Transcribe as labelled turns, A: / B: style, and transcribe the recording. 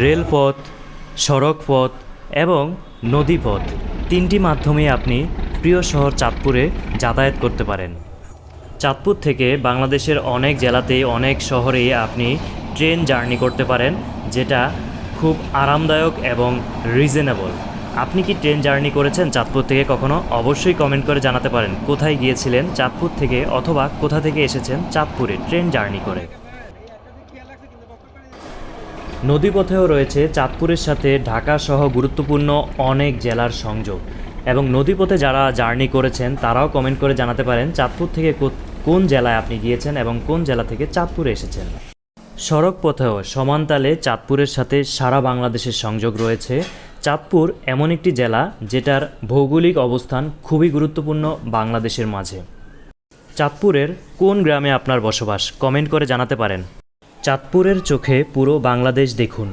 A: রেলপথ সড়ক পথ এবং নদীপথ তিনটি মাধ্যমে আপনি প্রিয় শহর চাঁদপুরে যাতায়াত করতে পারেন। চাঁদপুর থেকে বাংলাদেশের অনেক জেলাতেই অনেক শহরেই আপনি ট্রেন জার্নি করতে পারেন, যেটা খুব আরামদায়ক এবং রিজনেবল আপনি কি ট্রেন জার্নি করেছেন চাঁদপুর থেকে কখনো? অবশ্যই কমেন্ট করে জানাতে পারেন, কোথায় গিয়েছিলেন চাঁদপুর থেকে অথবা কোথা থেকে এসেছেন চাঁদপুরে ট্রেন জার্নি করে। নদীপথেও রয়েছে চাঁদপুরের সাথে ঢাকা সহ গুরুত্বপূর্ণ অনেক জেলার সংযোগ। এবং নদীপথে যারা জার্নি করেছেন, তারাও কমেন্ট করে জানাতে পারেন চাঁদপুর থেকে কোন জেলায় আপনি গিয়েছেন এবং কোন জেলা থেকে চাঁদপুরে এসেছেন। সড়ক পথেও সমানতালে চাঁদপুরের সাথে সারা বাংলাদেশের সংযোগ রয়েছে। চাঁদপুর এমন একটি জেলা যেটার ভৌগোলিক অবস্থান খুবই গুরুত্বপূর্ণ বাংলাদেশের মাঝে। চাঁদপুরের কোন গ্রামে আপনার বসবাস কমেন্ট করে জানাতে পারেন। চাঁদপুরের চোখে পুরো বাংলাদেশ দেখুন।